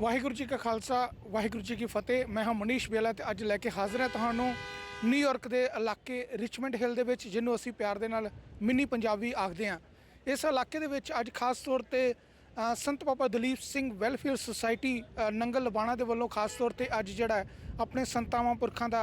ਵਾਹਿਗੁਰੂ ਜੀ ਕਾ ਖਾਲਸਾ, ਵਾਹਿਗੁਰੂ ਜੀ ਕੀ ਫਤਿਹ। ਮੈਂ ਹਾਂ ਮਨੀਸ਼ ਬੇਲਾ ਤੇ ਅੱਜ ਲੈ ਕੇ ਹਾਜ਼ਰ ਹਾਂ ਤੁਹਾਨੂੰ ਨਿਊਯਾਰਕ ਦੇ ਇਲਾਕੇ ਰਿਚਮੰਡ ਹਿੱਲ ਦੇ ਵਿੱਚ, ਜਿਹਨੂੰ ਅਸੀਂ ਪਿਆਰ ਦੇ ਨਾਲ ਮਿੰਨੀ ਪੰਜਾਬੀ ਆਖਦੇ ਹਾਂ। ਇਸ ਇਲਾਕੇ ਦੇ ਵਿੱਚ ਅੱਜ ਖਾਸ ਤੌਰ ਤੇ ਸੰਤ ਬਾਬਾ ਦਲੀਪ ਸਿੰਘ ਵੈਲਫੇਅਰ ਸੁਸਾਇਟੀ ਨੰਗਲ ਲਬਾਣਾ ਦੇ ਵੱਲੋਂ ਖਾਸ ਤੌਰ ਤੇ ਅੱਜ ਜਿਹੜਾ ਆਪਣੇ ਸੰਤਾਵਾਂ ਪੁਰਖਾਂ ਦਾ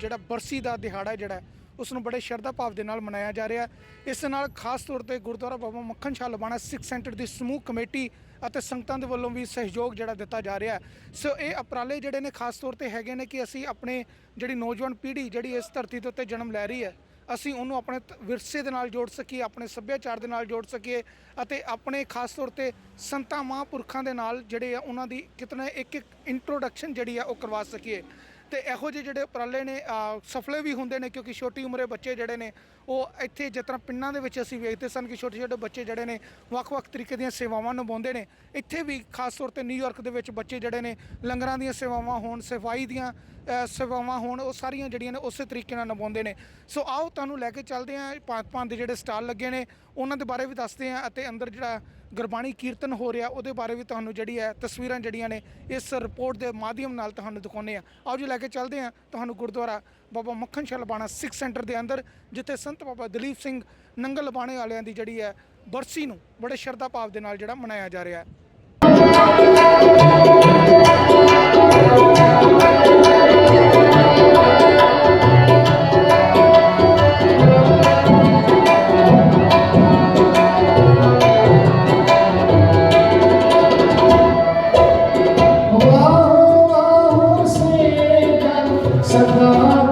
ਜਿਹੜਾ ਬਰਸੀ ਦਾ ਦਿਹਾੜਾ ਜਿਹੜਾ ਉਸ ਨੂੰ ਬੜੇ ਸ਼ਰਧਾ ਭਾਵ ਦੇ ਨਾਲ ਮਨਾਇਆ ਜਾ ਰਿਹਾ ਇਸ ਨਾਲ ਖਾਸ ਤੌਰ ਤੇ ਗੁਰਦੁਆਰਾ ਬਾਬਾ ਮੱਖਣ ਸ਼ਾਹ ਲਬਾਣਾ ਸਿੱਖ ਸੈਂਟਰ ਦੀ ਸਮੂਹ ਕਮੇਟੀ ਅਤੇ ਸੰਗਤਾਂ ਦੇ ਵੱਲੋਂ ਵੀ ਸਹਿਯੋਗ ਜਿਹੜਾ ਦਿੱਤਾ ਜਾ ਰਿਹਾ ਸੋ ਇਹ ਉਪਰਾਲੇ ਜਿਹੜੇ ਨੇ ਖਾਸ ਤੌਰ ਤੇ ਹੈਗੇ ਨੇ ਕਿ ਅਸੀਂ ਆਪਣੇ ਜਿਹੜੀ ਨੌਜਵਾਨ ਪੀੜ੍ਹੀ ਜਿਹੜੀ ਇਸ ਧਰਤੀ ਦੇ ਉੱਤੇ ਜਨਮ ਲੈ ਰਹੀ ਹੈ, ਅਸੀਂ ਉਹਨੂੰ ਆਪਣੇ ਵਿਰਸੇ ਦੇ ਨਾਲ ਜੋੜ ਸਕੀਏ, ਆਪਣੇ ਸੱਭਿਆਚਾਰ ਦੇ ਨਾਲ ਜੋੜ ਸਕੀਏ ਅਤੇ ਆਪਣੇ ਖਾਸ ਤੌਰ ਤੇ ਸੰਤਾਂ ਮਹਾਂਪੁਰਖਾਂ ਦੇ ਨਾਲ ਜਿਹੜੇ ਆ ਉਹਨਾਂ ਦੀ ਕਿਤਨਾ ਇੱਕ ਇੱਕ ਇੰਟਰੋਡਕਸ਼ਨ ਜਿਹੜੀ ਆ ਉਹ ਕਰਵਾ ਸਕੀਏ। ਤੇ ਇਹੋ ਜਿਹੇ ਜਿਹੜੇ ਉਪਰਾਲੇ ਨੇ ਸਫਲੇ ਵੀ ਹੁੰਦੇ ਨੇ ਕਿਉਂਕਿ ਛੋਟੀ ਉਮਰੇ ਬੱਚੇ ਜਿਹੜੇ ਨੇ, ਉਹ ਇੱਥੇ ਜਿਸ ਤਰ੍ਹਾਂ ਪਿੰਡਾਂ ਦੇ ਵਿੱਚ ਅਸੀਂ ਵੇਖਦੇ ਸਨ ਕਿ ਛੋਟੇ ਛੋਟੇ ਬੱਚੇ ਜਿਹੜੇ ਨੇ, ਵੱਖ-ਵੱਖ ਤਰੀਕੇ ਦੀਆਂ ਸੇਵਾਵਾਂ ਨਿਭਾਉਂਦੇ ਨੇ। ਇੱਥੇ ਵੀ ਖਾਸ ਤੌਰ ਤੇ ਨਿਊਯਾਰਕ ਦੇ ਵਿੱਚ ਬੱਚੇ ਜਿਹੜੇ ਨੇ, ਲੰਗਰਾਂ ਦੀਆਂ ਸੇਵਾਵਾਂ ਹੋਣ, ਸਫ਼ਾਈ ਦੀਆਂ ਸੇਵਾਵਾਂ ਹੋਣ, ਉਹ ਸਾਰੀਆਂ ਜਿਹੜੀਆਂ ਨੇ ਉਸੇ ਤਰੀਕੇ ਨਾਲ ਨਿਭਾਉਂਦੇ ਨੇ। ਸੋ ਆਓ ਤੁਹਾਨੂੰ ਲੈ ਕੇ ਚੱਲਦੇ ਹਾਂ ਪੰਜ ਪੰਜ ਦੇ ਜਿਹੜੇ ਸਟਾਲ ਲੱਗੇ ਨੇ, ਉਹਨਾਂ ਦੇ ਬਾਰੇ ਵੀ ਦੱਸਦੇ ਹਾਂ ਅਤੇ ਅੰਦਰ ਜਿਹੜਾ ਗੁਰਬਾਣੀ ਕੀਰਤਨ ਹੋ ਰਿਹਾ, ਉਹਦੇ ਬਾਰੇ ਵੀ ਤੁਹਾਨੂੰ ਜਿਹੜੀ ਹੈ ਤਸਵੀਰਾਂ ਜਿਹੜੀਆਂ ਨੇ ਇਸ ਰਿਪੋਰਟ ਦੇ ਮਾਧਿਅਮ ਨਾਲ ਤੁਹਾਨੂੰ ਦਿਖਾਉਂਦੇ ਆ ਆਓ ਜੀ, ਲੈ ਕੇ ਚੱਲਦੇ ਹਾਂ ਤੁਹਾਨੂੰ ਗੁਰਦੁਆਰਾ ਬਾਬਾ ਮੱਖਣ ਸ਼ਾਹ ਲਬਾਣਾ ਸਿੱਖ ਸੈਂਟਰ ਦੇ ਅੰਦਰ, ਜਿੱਥੇ ਸੰਤ ਬਾਬਾ ਦਲੀਪ ਸਿੰਘ ਨੰਗਲ ਲਬਾਣੇ ਵਾਲਿਆਂ ਦੀ ਜਿਹੜੀ ਹੈ ਬਰਸੀ ਨੂੰ ਬੜੇ ਸ਼ਰਧਾ ਭਾਵ ਦੇ ਨਾਲ ਜਿਹੜਾ ਮਨਾਇਆ ਜਾ ਰਿਹਾ ਹੈ। ਜਨ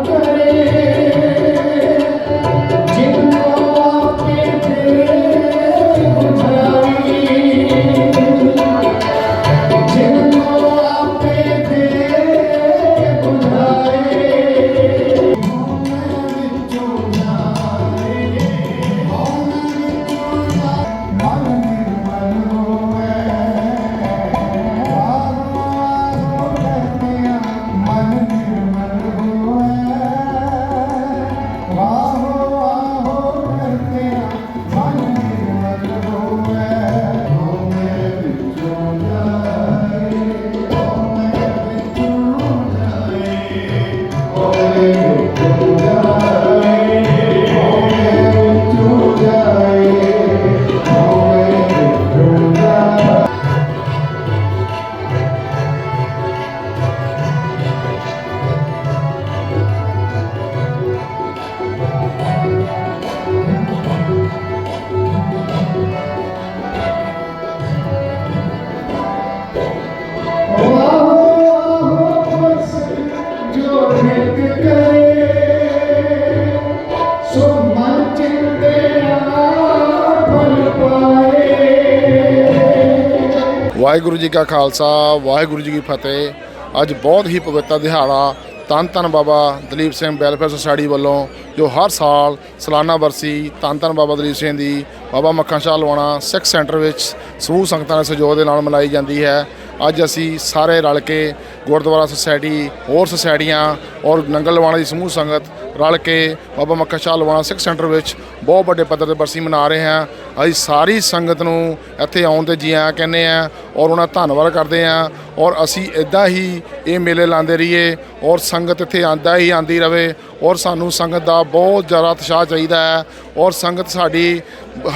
ਵਾਹਿਗੁਰੂ ਜੀ ਕਾ ਖਾਲਸਾ, ਵਾਹਿਗੁਰੂ ਜੀ ਕੀ ਫਤਿਹ। ਅੱਜ ਬਹੁਤ ਹੀ ਪਵਿੱਤਰ ਦਿਹਾੜਾ ਧੰਨ ਧੰਨ ਬਾਬਾ ਦਲੀਪ ਸਿੰਘ ਵੈਲਫੇਅਰ ਸੁਸਾਇਟੀ ਵੱਲੋਂ, ਜੋ ਹਰ ਸਾਲ ਸਾਲਾਨਾ ਵਰਸੀ ਧੰਨ ਧੰਨ ਬਾਬਾ ਦਲੀਪ ਸਿੰਘ ਦੀ, ਬਾਬਾ ਮੱਖਣ ਸ਼ਾਹ ਲਵਾਣਾ ਸਿੱਖ ਸੈਂਟਰ ਵਿੱਚ ਸਮੂਹ ਸੰਗਤਾਂ ਦੇ ਸਹਿਯੋਗ ਦੇ ਨਾਲ ਮਨਾਈ ਜਾਂਦੀ ਹੈ। ਅੱਜ ਅਸੀਂ ਸਾਰੇ ਰਲ ਕੇ ਗੁਰਦੁਆਰਾ ਸੁਸਾਇਟੀ, ਹੋਰ ਸੁਸਾਇਟੀਆਂ ਔਰ ਨੰਗਲ ਲਵਾਣਾ ਦੀ ਸਮੂਹ ਸੰਗਤ ਰਲ ਕੇ ਬਾਬਾ ਮੱਖਣ ਸ਼ਾਹ ਲਵਾਣਾ ਸਿੱਖ ਸੈਂਟਰ ਵਿੱਚ ਬਹੁਤ ਵੱਡੇ ਪੱਧਰ ਤੇ ਬਰਸੀ ਮਨਾ ਰਹੇ ਹਾਂ। ਅਸੀਂ ਸਾਰੀ ਸੰਗਤ ਨੂੰ ਇੱਥੇ ਆਉਣ ਤੇ ਜੀ ਆਇਆਂ ਕਹਿੰਦੇ ਆ ਔਰ ਉਹਨਾਂ ਦਾ ਧੰਨਵਾਦ ਕਰਦੇ ਆ ਔਰ ਅਸੀਂ ਇਦਾਂ ਹੀ ਇਹ ਮੇਲੇ ਲਾਉਂਦੇ ਰਹੀਏ ਔਰ ਸੰਗਤ ਇੱਥੇ ਆਂਦਾ ਹੀ ਆਂਦੀ ਰਵੇ ਔਰ ਸਾਨੂੰ ਸੰਗਤ ਦਾ ਬਹੁਤ ਜ਼ਿਆਦਾ ਉਤਸ਼ਾਹ ਚਾਹੀਦਾ ਹੈ ਔਰ ਸੰਗਤ ਸਾਡੀ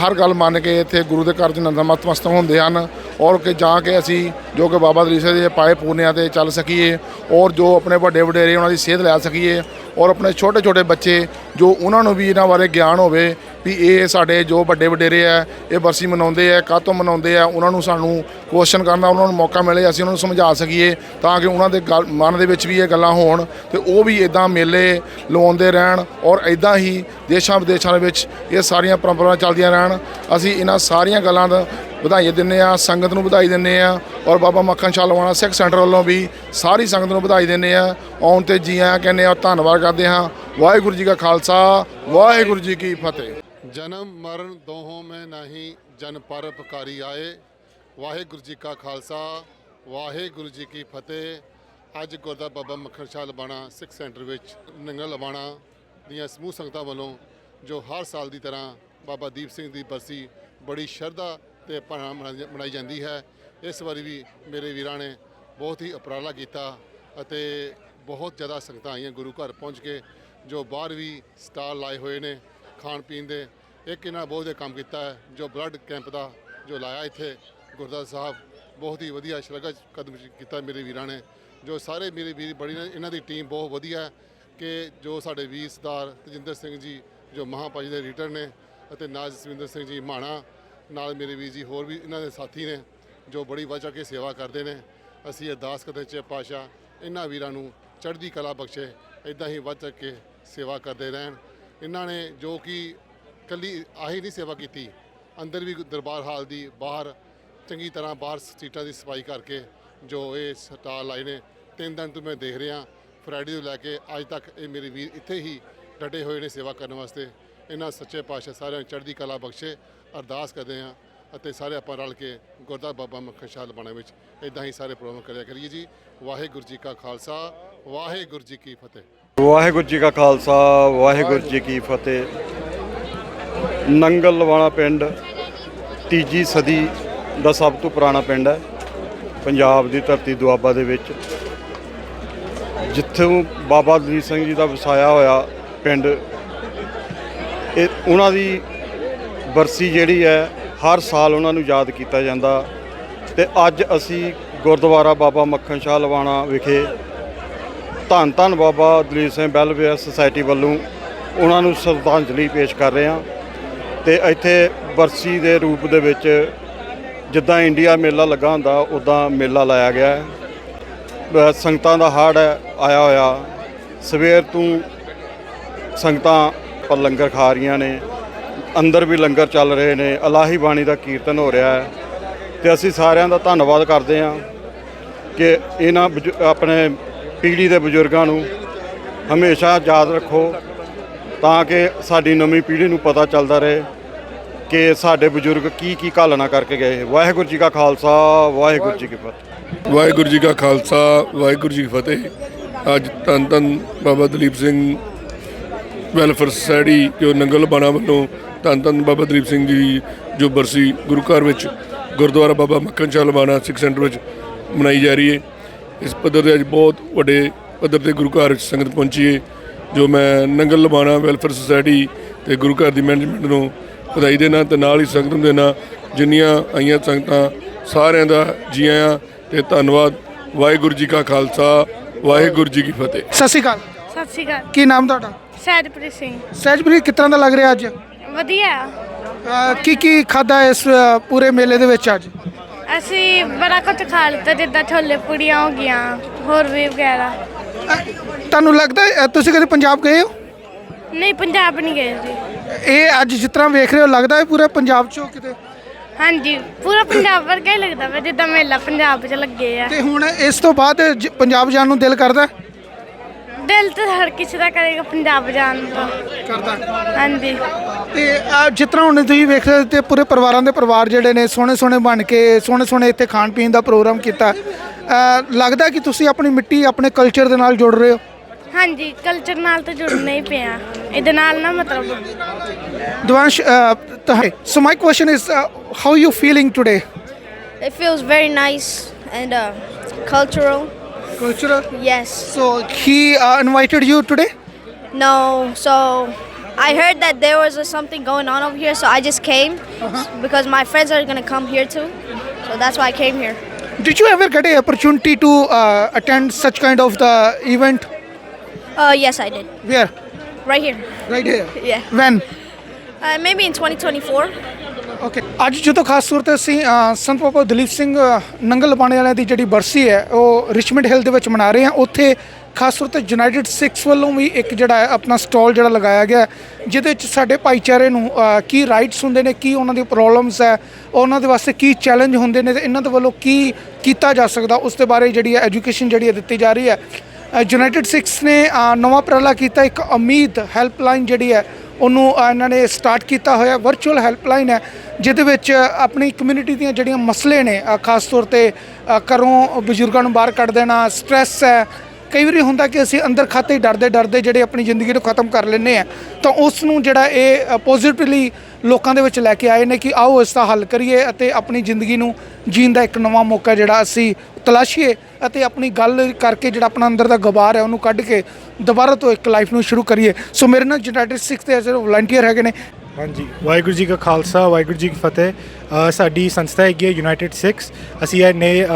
ਹਰ ਗੱਲ ਮੰਨ ਕੇ ਇੱਥੇ ਗੁਰੂ ਦੇ ਘਰ 'ਚ ਨਤਮਸਤਕ ਹੁੰਦੇ ਹਨ ਔਰ ਕਿ ਜਾ ਕੇ ਅਸੀਂ ਜੋ ਕਿ ਬਾਬਾ ਦਲੀਪ ਸਿੰਘ ਦੇ ਪਾਏ ਪੂਰਨਿਆਂ ਤੇ ਚੱਲ ਸਕੀਏ ਔਰ ਜੋ ਆਪਣੇ ਵੱਡੇ ਵਡੇਰੇ ਉਹਨਾਂ ਦੀ ਸੇਧ ਲੈ ਸਕੀਏ ਔਰ ਆਪਣੇ ਛੋਟੇ ਛੋਟੇ ਬੱਚੇ ਜੋ ਉਹਨਾਂ ਨੂੰ ਵੀ ਇਹਨਾਂ ਬਾਰੇ ਗਿਆਨ ਹੋਵੇ ਵੀ ਇਹ ਸਾਡੇ ਜੋ ਵੱਡੇ ਵਡੇਰੇ ਆ, ਇਹ ਬਰਸੀ ਮਨਾਉਂਦੇ ਆ ਕਾਹਤੋਂ ਮਨਾਉਂਦੇ ਆ, ਉਹਨਾਂ ਨੂੰ ਸਾਨੂੰ ਕੁਐਸਚਨ ਕਰਨ ਦਾ ਉਹਨਾਂ ਨੂੰ ਮੌਕਾ ਮਿਲੇ, ਅਸੀਂ ਉਹਨਾਂ ਨੂੰ ਸਮਝਾ ਸਕੀਏ ਤਾਂ ਕਿ ਉਹਨਾਂ ਦੇ ਗੱਲ- ਮਨ ਦੇ ਵਿੱਚ ਵੀ ਇਹ ਗੱਲਾਂ ਹੋਣ ਤੇ ਉਹ ਵੀ ਇਦਾਂ ਮੇਲੇ ਲਵਾਉਂਦੇ ਰਹਿਣ ਔਰ ਇਦਾਂ ਹੀ ਦੇਸ਼ਾਂ ਵਿਦੇਸ਼ਾਂ ਵਿੱਚ ਇਹ ਸਾਰੀਆਂ ਪਰੰਪਰਾਵਾਂ ਚੱਲਦੀਆਂ ਰਹਿਣ। ਅਸੀਂ ਇਹਨਾਂ ਸਾਰੀਆਂ ਗੱਲਾਂ ਦਾ ਵਧਾਈ ਦਿੰਦੇ ਆ ਸੰਗਤ ਨੂੰ ਵਧਾਈ ਦਿੰਦੇ ਆ ਔਰ ਬਾਬਾ ਮੱਖਣ ਸ਼ਾਹ ਲਵਾਣਾ ਸਿੱਖ ਸੈਂਟਰ ਵੱਲੋਂ ਵੀ ਸਾਰੀ ਸੰਗਤ ਨੂੰ ਵਧਾਈ ਦਿੰਦੇ ਆ ਆਉਣ ਤੇ ਜੀ ਆਇਆਂ ਕਹਿੰਦੇ ਆ ਧੰਨਵਾਦ ਕਰਦੇ ਹਾਂ। ਵਾਹਿਗੁਰੂ ਜੀ ਕਾ ਖਾਲਸਾ, ਵਾਹਿਗੁਰੂ ਜੀ ਕੀ ਫਤਿਹ। ਜਨਮ, ਮਰਨ ਦੋਹੋਂ ਮੈਂ ਨਹੀਂ, ਜਨ ਪਰ ਪੁਕਾਰੀ ਆਏ। ਵਾਹਿਗੁਰੂ ਜੀ ਕਾ ਖਾਲਸਾ, ਵਾਹਿਗੁਰੂ ਜੀ ਕੀ ਫਤਿਹ। ਅੱਜ ਗੁਰਦਾ ਬਾਬਾ ਮੱਖਣ ਸ਼ਾਹ ਲਬਾਣਾ ਸਿੱਖ ਸੈਂਟਰ ਵਿੱਚ ਨੰਗਲ ਲਬਾਣਾ ਦੀਆਂ ਸਮੂਹ ਸੰਗਤਾਂ ਵੱਲੋਂ ਜੋ ਹਰ ਸਾਲ ਦੀ ਤਰ੍ਹਾਂ ਬਾਬਾ ਦੀਪ ਸਿੰਘ ਦੀ ਬਰਸੀ ਬੜੀ ਸ਼ਰਧਾ ਤੇ ਭਾਵਨਾ ਮਨਾਈ ਮਨਾਈ ਜਾਂਦੀ ਹੈ। ਇਸ ਵਾਰੀ ਵੀ ਮੇਰੇ ਵੀਰਾਂ ਨੇ ਬਹੁਤ ਹੀ ਉਪਰਾਲਾ ਕੀਤਾ ਅਤੇ ਬਹੁਤ ਜ਼ਿਆਦਾ ਸੰਗਤਾਂ ਆਈਆਂ ਗੁਰੂ ਘਰ ਪਹੁੰਚ ਕੇ, ਜੋ ਬਾਹਰ ਵੀ ਸਟਾਲ ਲਾਏ ਹੋਏ ਨੇ ਖਾਣ ਪੀਣ ਦੇ। ਇੱਕ ਇਹਨਾਂ ਬਹੁਤ ਦੇ ਕੰਮ ਕੀਤਾ ਹੈ, ਜੋ ਬਲੱਡ ਕੈਂਪ ਦਾ ਜੋ ਲਾਇਆ ਇੱਥੇ ਗੁਰਦੁਆਰਾ ਸਾਹਿਬ, ਬਹੁਤ ਹੀ ਵਧੀਆ ਸ਼ਲਾਘਾ ਕਦਮ ਕੀਤਾ ਮੇਰੇ ਵੀਰਾਂ ਨੇ। ਜੋ ਸਾਰੇ ਮੇਰੇ ਵੀਰ ਬੜੀ ਇਹਨਾਂ ਦੀ ਟੀਮ ਬਹੁਤ ਵਧੀਆ ਕਿ ਜੋ ਸਾਡੇ ਵੀਰ ਸਰਦਾਰ ਤਜਿੰਦਰ ਸਿੰਘ ਜੀ, ਜੋ ਮਹਾਪਾਜੀ ਦੇ ਰੀਡਰ ਨੇ ਅਤੇ ਨਾਲ ਜਸਵਿੰਦਰ ਸਿੰਘ ਜੀ ਮਾਣਾ, ਨਾਲ ਮੇਰੇ ਵੀਰ ਜੀ ਹੋਰ ਵੀ ਇਹਨਾਂ ਦੇ ਸਾਥੀ ਨੇ, ਜੋ ਬੜੀ ਵਜ੍ਹਾ ਕੇ ਸੇਵਾ ਕਰਦੇ ਨੇ। ਅਸੀਂ ਅਰਦਾਸ ਕਰਦੇ ਚੇ ਪਾਸ਼ਾ ਇਹਨਾਂ ਵੀਰਾਂ ਨੂੰ ਚੜ੍ਹਦੀ ਕਲਾ ਬਖਸ਼ੇ ਇਦਾਂ ਹੀ ਵੱਧ ਚੜ੍ਹ ਕੇ ਸੇਵਾ ਕਰਦੇ ਰਹਿਣ। ਇਹਨਾਂ ਨੇ ਜੋ ਕਿ ਕੱਲੀ ਆਹੀ ਨਹੀਂ ਸੇਵਾ ਕੀਤੀ, ਅੰਦਰ ਵੀ ਦਰਬਾਰ ਹਾਲ ਦੀ ਬਾਹਰ, ਚੰਗੀ ਤਰ੍ਹਾਂ ਬਾਹਰ ਸੀਟਾਂ ਦੀ ਸਫ਼ਾਈ ਕਰਕੇ ਜੋ ਇਹ ਸਟਾਲ ਲਾਏ ਨੇ, ਤਿੰਨ ਦਿਨ ਤੋਂ ਮੈਂ ਦੇਖ ਰਿਹਾ ਫਰਾਈਡੇ ਤੋਂ ਲੈ ਕੇ ਅੱਜ ਤੱਕ ਇਹ ਮੇਰੇ ਵੀਰ ਇੱਥੇ ਹੀ ਡਟੇ ਹੋਏ ਨੇ ਸੇਵਾ ਕਰਨ ਵਾਸਤੇ। ਇਹਨਾਂ ਸੱਚੇ ਪਾਤਸ਼ਾਹ ਸਾਰਿਆਂ ਨੂੰ ਚੜ੍ਹਦੀ ਕਲਾ ਬਖਸ਼ੇ, ਅਰਦਾਸ ਕਰਦੇ ਹਾਂ ਅਤੇ ਸਾਰੇ ਆਪਾਂ ਰਲ ਕੇ ਗੁਰਦਾ ਬਾਬਾ ਮੱਖਣ ਸ਼ਾਹ ਲਬਾਣਾ ਵਿੱਚ ਇਦਾਂ ਹੀ ਸਾਰੇ ਪ੍ਰੋਗਰਾਮ ਕਰਿਆ ਕਰੀਏ ਜੀ। ਵਾਹਿਗੁਰੂ ਜੀ ਕਾ ਖਾਲਸਾ, ਵਾਹਿਗੁਰੂ ਜੀ ਕੀ ਫਤਿਹ। ਵਾਹਿਗੁਰੂ ਜੀ ਕਾ ਖਾਲਸਾ, ਵਾਹਿਗੁਰੂ ਜੀ ਕੀ ਫਤਿਹ। ਨੰਗਲ ਲਵਾਣਾ ਪਿੰਡ, ਤੀਜੀ ਸਦੀ ਦਾ ਸਭ ਤੋਂ ਪੁਰਾਣਾ ਪਿੰਡ ਹੈ। ਪੰਜਾਬ ਦੀ ਧਰਤੀ ਦੁਆਬਾ ਦੇ ਵਿੱਚ। ਜਿੱਥੋਂ ਬਾਬਾ ਦਲੀਪ ਸਿੰਘ ਜੀ ਦਾ ਵਸਾਇਆ ਹੋਇਆ ਪਿੰਡ, ਇਹ ਉਹਨਾਂ ਦੀ ਬਰਸੀ ਜਿਹੜੀ ਹੈ, ਹਰ ਸਾਲ ਉਹਨਾਂ ਨੂੰ ਯਾਦ ਕੀਤਾ ਜਾਂਦਾ। ਤੇ ਅੱਜ ਅਸੀਂ ਗੁਰਦੁਆਰਾ ਬਾਬਾ ਮੱਖਣ ਸ਼ਾਹ ਲਵਾਣਾ ਵਿਖੇ ਧੰਨ ਧੰਨ ਬਾਬਾ ਦਲੀਪ ਸਿੰਘ ਵੈਲਫੇਅਰ ਸੁਸਾਇਟੀ ਵੱਲੋਂ ਉਹਨਾਂ ਨੂੰ ਸ਼ਰਧਾਂਜਲੀ ਪੇਸ਼ ਕਰ ਰਹੇ ਹਾਂ। ਤੇ ਇੱਥੇ ਬਰਸੀ ਦੇ ਰੂਪ ਦੇ ਵਿੱਚ ਜਿੱਦਾਂ ਇੰਡੀਆ ਮੇਲਾ ਲੱਗਾ ਹੁੰਦਾ, ਉਦਾਂ ਮੇਲਾ ਲਾਇਆ ਗਿਆ ਹੈ। ਸੰਗਤਾਂ ਦਾ ਹਾੜ ਆਇਆ ਹੋਇਆ। ਸਵੇਰ ਤੋਂ ਸੰਗਤਾਂ ਪਰ ਲੰਗਰ ਖਾ ਰਹੀਆਂ ਨੇ। ਅੰਦਰ ਵੀ ਲੰਗਰ ਚੱਲ ਰਹੇ ਨੇ। ਅਲਾਹੀ ਬਾਣੀ ਦਾ ਕੀਰਤਨ ਹੋ ਰਿਹਾ ਹੈ। ਤੇ ਅਸੀਂ ਸਾਰਿਆਂ ਦਾ ਧੰਨਵਾਦ ਕਰਦੇ ਹਾਂ ਕਿ ਇਹਨਾਂ ਬਜ਼ੁ- ਆਪਣੇ ਪੀੜ੍ਹੀ ਦੇ ਬਜ਼ੁਰਗਾਂ ਨੂੰ ਹਮੇਸ਼ਾ ਯਾਦ ਰੱਖੋ ਤਾਂ ਕਿ ਸਾਡੀ ਨਵੀਂ ਪੀੜ੍ਹੀ ਨੂੰ ਪਤਾ ਚੱਲਦਾ ਰਹੇ ਕਿ ਸਾਡੇ ਬਜ਼ੁਰਗ ਕੀ ਕੀ ਘਾਲਣਾ ਕਰਕੇ ਗਏ। ਵਾਹਿਗੁਰੂ ਜੀ ਕਾ ਖਾਲਸਾ, ਵਾਹਿਗੁਰੂ ਜੀ ਕੀ ਫਤਿਹ। ਵਾਹਿਗੁਰੂ ਜੀ ਕਾ ਖਾਲਸਾ, ਵਾਹਿਗੁਰੂ ਜੀ ਕੀ ਫਤਿਹ। ਅੱਜ ਧੰਨ ਧੰਨ ਬਾਬਾ ਦਲੀਪ ਸਿੰਘ ਵੈਲਫੇਅਰ ਸੁਸਾਇਟੀ ਜੋ ਨੰਗਲ ਬਾਣਾ ਵੱਲੋਂ ਧੰਨ ਧੰਨ ਬਾਬਾ ਦਲੀਪ ਸਿੰਘ ਜੀ ਜੋ ਬਰਸੀ ਗੁਰੂ ਘਰ ਵਿੱਚ ਗੁਰਦੁਆਰਾ ਬਾਬਾ ਮੱਖਣ ਸ਼ਾਹ ਲਵਾਣਾ ਸਿੱਖ ਸੈਂਟਰ ਵਿੱਚ ਮਨਾਈ ਜਾ ਰਹੀ ਹੈ। ਇਸ ਪੱਧਰ ਤੇ ਅੱਜ ਬਹੁਤ ਵੱਡੇ ਪੱਧਰ ਤੇ ਗੁਰੂ ਘਰ ਵਿੱਚ ਸੰਗਤ ਪਹੁੰਚੀ ਹੈ, ਜੋ ਮੈਂ ਨੰਗਲ ਲਵਾਣਾ ਵੈਲਫੇਅਰ ਸੁਸਾਇਟੀ ਤੇ ਗੁਰੂ ਘਰ ਦੀ ਮੈਨੇਜਮੈਂਟ ਨੂੰ ਵਧਾਈ ਦੇਣਾ ਤੇ ਨਾਲ ਹੀ ਸੰਗਤ ਨੂੰ ਦੇਣਾ, ਜਿੰਨੀਆਂ ਆਈਆਂ ਸੰਗਤਾਂ ਸਾਰਿਆਂ ਦਾ ਜੀ ਆਇਆਂ ਤੇ ਧੰਨਵਾਦ ਵਾਹਿਗੁਰੂ ਜੀ ਕਾ ਖਾਲਸਾ ਵਾਹਿਗੁਰੂ ਜੀ ਕੀ ਫਤਿਹ। ਸਤਿ ਸ਼੍ਰੀ ਅਕਾਲ। ਸਤਿ ਸ਼੍ਰੀ ਅਕਾਲ। ਕੀ ਨਾਮ ਤੁਹਾਡਾ? ਸਹਿਜਪ੍ਰੀਤ ਸਿੰਘ। ਸਹਿਜਪ੍ਰੀਤ ਕਿਸ ਤਰ੍ਹਾਂ ਦਾ ਲੱਗ ਰਿਹਾ ਅੱਜ? ਵਧੀਆ। ਕੀ ਕੀ ਖਾਦਾ ਇਸ ਪੂਰੇ ਮੇਲੇ ਦੇ ਵਿੱਚ ਅੱਜ? ਅਸੀਂ ਬੜਾ ਕੁਝ ਖਾ ਲਿੱਤਾ ਜਿੱਦਾਂ ਛੋਲੇ ਪੂੜੀਆਂ ਹੋ ਗਈਆਂ ਹੋਰ ਵੀ ਵਗੈਰਾ। ਤੁਹਾਨੂੰ ਲੱਗਦਾ ਹੈ, ਤੁਸੀਂ ਕਦੇ ਪੰਜਾਬ ਗਏ ਹੋ? ਨਹੀਂ ਪੰਜਾਬ ਨਹੀਂ ਗਏ ਜੀ। ਇਹ ਅੱਜ ਜਿਸ ਤਰ੍ਹਾਂ ਵੇਖ ਰਹੇ ਹੋ ਲੱਗਦਾ ਹੈ ਪੂਰੇ ਪੰਜਾਬ 'ਚੋਂ ਕਿਤੇ ਹਾਂਜੀ ਪੂਰਾ ਪੰਜਾਬ ਵਰਗਾ ਹੀ ਲੱਗਦਾ ਵਾ ਜਿੱਦਾਂ ਮੇਲਾ ਪੰਜਾਬ 'ਚ ਲੱਗੇ ਆ। ਤੇ ਹੁਣ ਇਸ ਤੋਂ ਬਾਅਦ ਜ- ਪੰਜਾਬ ਜਾਣ ਨੂੰ ਦਿਲ ਕਰਦਾ? ਦਿਲ ਤਾਂ ਹਰ ਕਿਸੇ ਦਾ ਕਰੇਗਾ ਪੰਜਾਬ ਜਾਣ ਦਾ। ਕਰਦਾ। ਹਾਂਜੀ। ਤੇ ਅ, ਜਿਸ ਤਰ੍ਹਾਂ ਹੁਣ ਤੁਸੀਂ ਵੇਖ ਰਹੇ ਹੋ ਤੇ ਪੂਰੇ ਪਰਿਵਾਰਾਂ ਦੇ ਪਰਿਵਾਰ ਜਿਹੜੇ ਨੇ ਸੋਹਣੇ ਸੋਹਣੇ ਬਣ ਕੇ ਸੋਹਣੇ ਸੋਹਣੇ ਇੱਥੇ ਖਾਣ ਪੀਣ ਦਾ ਪ੍ਰੋਗਰਾਮ ਕੀਤਾ। ਲੱਗਦਾ ਕਿ ਤੁਸੀਂ ਆਪਣੀ ਮਿੱਟੀ ਆਪਣੇ ਕਲਚਰ ਦੇ ਨਾਲ ਜੁੜ ਰਹੇ ਹੋ? ਹਾਂਜੀ ਕਲਚਰ ਨਾਲ ਤਾਂ ਜੁੜਨਾ ਹੀ ਪਿਆ ਇਹਦੇ ਨਾਲ ਨਾ ਮਤਲਬ Devansh, uh, so my question is, uh, how are you feeling today? It feels very nice and uh, cultural. Cultural. Yes. So he uh, invited you today. No. So I heard that there was uh, something going on over here, so I just came because my friends are gonna come here too. So that's why I came here. Did you ever get an opportunity to uh, attend such kind of the event? Uh, yes, I did. Where? Right here. Right here. Yeah. When? Uh, maybe in 2024. Okay ਅੱਜ ਜਦੋਂ ਖਾਸ ਤੌਰ ਤੇ ਅਸੀਂ ਅ, ਸੰਤ ਬਾਬਾ ਦਲੀਪ ਸਿੰਘ ਅ, ਨੰਗਲ ਲਬਾਣੇ ਵਾਲਿਆਂ ਦੀ ਜਿਹੜੀ ਬਰਸੀ ਹੈ ਉਹ ਰਿਚਮੰਡ ਹਿੱਲ ਦੇ ਵਿੱਚ ਮਨਾ ਰਹੇ ਹਾਂ ਉੱਥੇ ਖਾਸ ਤੌਰ ਤੇ ਯੂਨਾਈਟਿਡ ਸਿਕਸ ਵੱਲੋਂ ਵੀ ਇੱਕ ਜਿਹੜਾ ਹੈ ਆਪਣਾ ਸਟਾਲ ਜਿਹੜਾ ਲਗਾਇਆ ਗਿਆ ਹੈ, ਜਿਹਦੇ ਵਿੱਚ ਸਾਡੇ ਭਾਈਚਾਰੇ ਨੂੰ ਅ, ਕੀ ਰਾਈਟਸ ਹੁੰਦੇ ਨੇ ਕੀ ਉਹਨਾਂ ਦੀ ਪ੍ਰੋਬਲਮਸ ਹੈ ਉਹਨਾਂ ਦੇ ਵਾਸਤੇ ਕੀ ਚੈਲੰਜ ਹੁੰਦੇ ਨੇ ਤੇ ਇਹਨਾਂ ਦੇ ਵੱਲੋਂ ਕੀ ਕੀਤਾ ਜਾ ਸਕਦਾ ਉਸ ਦੇ ਬਾਰੇ ਜਿਹੜੀ ਹੈ ਐਜੂਕੇਸ਼ਨ ਜਿਹੜੀ ਹੈ ਦਿੱਤੀ ਜਾ ਰਹੀ ਹੈ ਯੂਨਾਈਟਿਡ ਸਿਕਸ ਨੇ ਨਵਾਂ ਉਪਰਾਲਾ ਕੀਤਾ। ਇੱਕ ਉਮੀਦ ਹੈਲਪਲਾਈਨ ਜਿਹੜੀ ਹੈ, ਉਹਨੂੰ ਇਹਨਾਂ ਨੇ ਸਟਾਰਟ ਕੀਤਾ ਹੋਇਆ। ਵਰਚੁਅਲ ਹੈਲਪਲਾਈਨ ਹੈ, ਜਿਹਦੇ ਵਿੱਚ ਆਪਣੀ ਕਮਿਊਨਿਟੀ ਦੀਆਂ ਜਿਹੜੀਆਂ ਮਸਲੇ ਨੇ ਖਾਸ ਤੌਰ ਤੇ ਘਰੋਂ ਬਜ਼ੁਰਗਾਂ ਨੂੰ ਬਾਹਰ ਕੱਢ ਦੇਣਾ ਸਟ੍ਰੈਸ ਹੈ ਕਈ ਵਾਰੀ ਹੁੰਦਾ ਕਿ ਅਸੀਂ ਅੰਦਰ ਖਾਤੇ ਹੀ ਡਰਦੇ ਡਰਦੇ ਜਿਹੜੇ ਆਪਣੀ ਜ਼ਿੰਦਗੀ ਨੂੰ ਖਤਮ ਕਰ ਲੈਂਦੇ ਆ ਤਾਂ ਉਸ ਨੂੰ ਜਿਹੜਾ ਇਹ ਪੋਜ਼ਿਟਿਵਲੀ ਲੋਕਾਂ ਦੇ ਵਿੱਚ ਲੈ ਕੇ ਆਏ ਨੇ ਕਿ ਆਓ ਇਸ ਦਾ ਹੱਲ ਕਰੀਏ ਅਤੇ ਆਪਣੀ ਜ਼ਿੰਦਗੀ ਨੂੰ ਜੀਣ ਦਾ ਇੱਕ ਨਵਾਂ ਮੌਕਾ ਜਿਹੜਾ ਅਸੀਂ ਤਲਾਸ਼ੀਏ ਅਤੇ ਆਪਣੀ ਗੱਲ ਕਰਕੇ ਜਿਹੜਾ ਆਪਣਾ ਅੰਦਰ ਦਾ ਗਵਾਰ ਹੈ ਉਹਨੂੰ ਕੱਢ ਕੇ ਦੁਬਾਰਾ ਤੋਂ ਇੱਕ ਲਾਈਫ ਨੂੰ ਸ਼ੁਰੂ ਕਰੀਏ। ਸੋ ਮੇਰੇ ਨਾਲ ਯੂਨਾਈਟਿਡ ਸਿੱਖ ਦੇ ਜਿਹੜੇ ਵਲੰਟੀਅਰ ਹੈਗੇ ਨੇ। ਹਾਂਜੀ, ਵਾਹਿਗੁਰੂ ਜੀ ਕਾ ਖਾਲਸਾ, ਵਾਹਿਗੁਰੂ ਜੀ ਕੀ ਫਤਿਹ। ਸਾਡੀ ਸੰਸਥਾ ਹੈਗੀ ਹੈ ਯੂਨਾਈਟਿਡ ਸਿੱਖਸ ਅਸੀਂ ਇਹ ਨੇ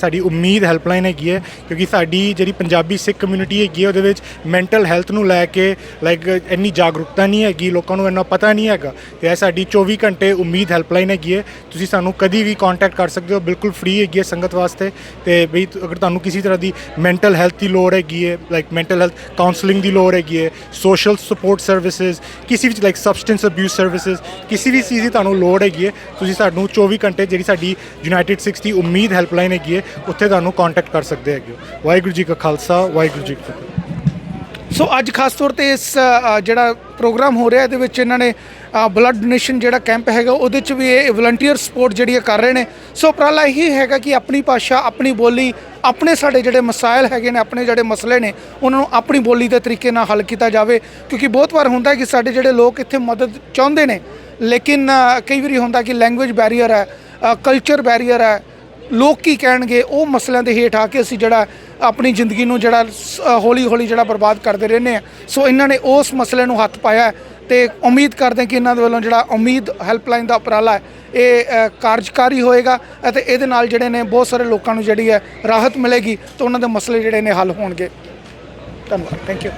ਸਾਡੀ ਉਮੀਦ ਹੈਲਪਲਾਈਨ ਹੈਗੀ ਹੈ, ਕਿਉਂਕਿ ਸਾਡੀ ਜਿਹੜੀ ਪੰਜਾਬੀ ਸਿੱਖ ਕਮਿਊਨਿਟੀ ਹੈਗੀ ਹੈ, ਉਹਦੇ ਵਿੱਚ ਮੈਂਟਲ ਹੈਲਥ ਨੂੰ ਲੈ ਕੇ ਲਾਈਕ ਇੰਨੀ ਜਾਗਰੂਕਤਾ ਨਹੀਂ ਹੈਗੀ, ਲੋਕਾਂ ਨੂੰ ਇੰਨਾ ਪਤਾ ਨਹੀਂ ਹੈਗਾ। ਤੇ ਇਹ ਸਾਡੀ 24 ਘੰਟੇ ਉਮੀਦ ਹੈਲਪਲਾਈਨ ਹੈਗੀ ਹੈ। ਤੁਸੀਂ ਸਾਨੂੰ ਕਦੀ ਵੀ ਕੰਟੈਕਟ ਕਰ ਸਕਦੇ ਹੋ, ਬਿਲਕੁਲ ਫ੍ਰੀ ਹੈਗੀ ਹੈ ਸੰਗਤ ਵਾਸਤੇ। ਤੇ ਬਈ ਅਗਰ ਤੁਹਾਨੂੰ ਕਿਸੇ ਤਰ੍ਹਾਂ ਦੀ ਮੈਂਟਲ ਹੈਲਥ ਦੀ ਲੋੜ ਹੈਗੀ ਹੈ ਲਾਈਕ ਮੈਂਟਲ ਹੈਲਥ ਕਾਉਂਸਲਿੰਗ ਦੀ ਲੋੜ ਹੈਗੀ ਹੈ ਸੋਸ਼ਲ ਸਪੋਰਟ ਸਰਵਿਸਿਜ਼ ਕਿਸੇ ਵੀ ਲਾਈਕ ਸਬਸਟੈਂਸ ਅਬਿਊਜ਼ ਸਰਵਿਸਿਜ਼ ਕਿਸੇ ਵੀ ਚੀਜ਼ ਦੀ ਤੁਹਾਨੂੰ ਲੋੜ ਹੈਗੀ ਹੈ, ਤੁਸੀਂ ਸਾਨੂੰ 24 ਘੰਟੇ ਜਿਹੜੀ ਸਾਡੀ ਯੂਨਾਈਟਿਡ ਸਿੱਖਸ ਦੀ ਉਮੀਦ ਹੈਲਪਲਾਈਨ ਹੈਗੀ ਹੈ ਉੱਥੇ ਤੁਹਾਨੂੰ ਕੰਟੈਕਟ ਕਰ ਸਕਦੇ ਹੈਗੇ ਹੋ। ਵਾਹਿਗੁਰੂ ਜੀ ਕਾ ਖਾਲਸਾ ਵਾਹਿਗੁਰੂ ਜੀ ਕੀ ਫਤਿਹ। ਸੋ ਅੱਜ ਖਾਸ ਤੌਰ ਤੇ ਇਸ ਅ, ਜਿਹੜਾ ਪ੍ਰੋਗਰਾਮ ਹੋ ਰਿਹਾ ਇਹਦੇ ਵਿੱਚ ਇਹਨਾਂ ਨੇ ਬਲੱਡ ਡੋਨੇਸ਼ਨ ਜਿਹੜਾ ਕੈਂਪ ਹੈਗਾ ਉਹਦੇ ਚ ਵੀ ਇਹ ਵਲੰਟੀਅਰ ਸਪੋਰਟ ਜਿਹੜੀ ਇਹ ਕਰ ਰਹੇ ਨੇ। ਸੋ ਉਪਰਾਲਾ ਇਹੀ ਹੈਗਾ ਕਿ ਆਪਣੀ ਭਾਸ਼ਾ ਆਪਣੀ ਬੋਲੀ ਆਪਣੇ ਸਾਡੇ ਜਿਹੜੇ ਮਸਾਇਲ ਹੈਗੇ ਨੇ ਆਪਣੇ ਜਿਹੜੇ ਮਸਲੇ ਨੇ ਉਹਨਾਂ ਨੂੰ ਆਪਣੀ ਬੋਲੀ ਦੇ ਤਰੀਕੇ ਨਾਲ ਹੱਲ ਕੀਤਾ ਜਾਵੇ। ਕਿਉਂਕਿ ਬਹੁਤ ਵਾਰ ਹੁੰਦਾ ਹੈ ਕਿ ਸਾਡੇ ਜਿਹੜੇ ਲੋਕ ਇੱਥੇ ਮਦਦ ਚਾਹੁੰਦੇ ਨੇ ਲੇਕਿਨ ਕਈ ਵਾਰੀ ਹੁੰਦਾ ਕਿ ਲੈਂਗੁਏਜ ਬੈਰੀਅਰ ਹੈ ਕਲਚਰ ਬੈਰੀਅਰ ਹੈ, ਲੋਕ ਕੀ ਕਹਿਣਗੇ, ਉਹ ਮਸਲਿਆਂ ਦੇ ਹੇਠ ਆ ਕੇ ਅਸੀਂ ਜਿਹੜਾ ਆਪਣੀ ਜ਼ਿੰਦਗੀ ਨੂੰ ਜਿਹੜਾ ਹੌਲੀ ਹੌਲੀ ਜਿਹੜਾ ਬਰਬਾਦ ਕਰਦੇ ਰਹਿੰਦੇ ਆ ਸੋ ਇਹਨਾਂ ਨੇ ਉਸ ਮਸਲੇ ਨੂੰ ਹੱਥ ਪਾਇਆ ਹੈ ਤੇ ਉਮੀਦ ਕਰਦੇ ਕਿ ਇਹਨਾਂ ਦੇ ਵੱਲੋਂ ਜਿਹੜਾ ਉਮੀਦ ਹੈਲਪਲਾਈਨ ਦਾ ਉਪਰਾਲਾ ਹੈ, ਇਹ ਕਾਰਜਕਾਰੀ ਹੋਏਗਾ ਅਤੇ ਇਹਦੇ ਨਾਲ ਜਿਹੜੇ ਨੇ ਬਹੁਤ ਸਾਰੇ ਲੋਕਾਂ ਨੂੰ ਜਿਹੜੀ ਹੈ ਰਾਹਤ ਮਿਲੇਗੀ ਤੇ ਉਹਨਾਂ ਦੇ ਮਸਲੇ ਜਿਹੜੇ ਨੇ ਹੱਲ ਹੋਣਗੇ। ਧੰਨਵਾਦ। Thank you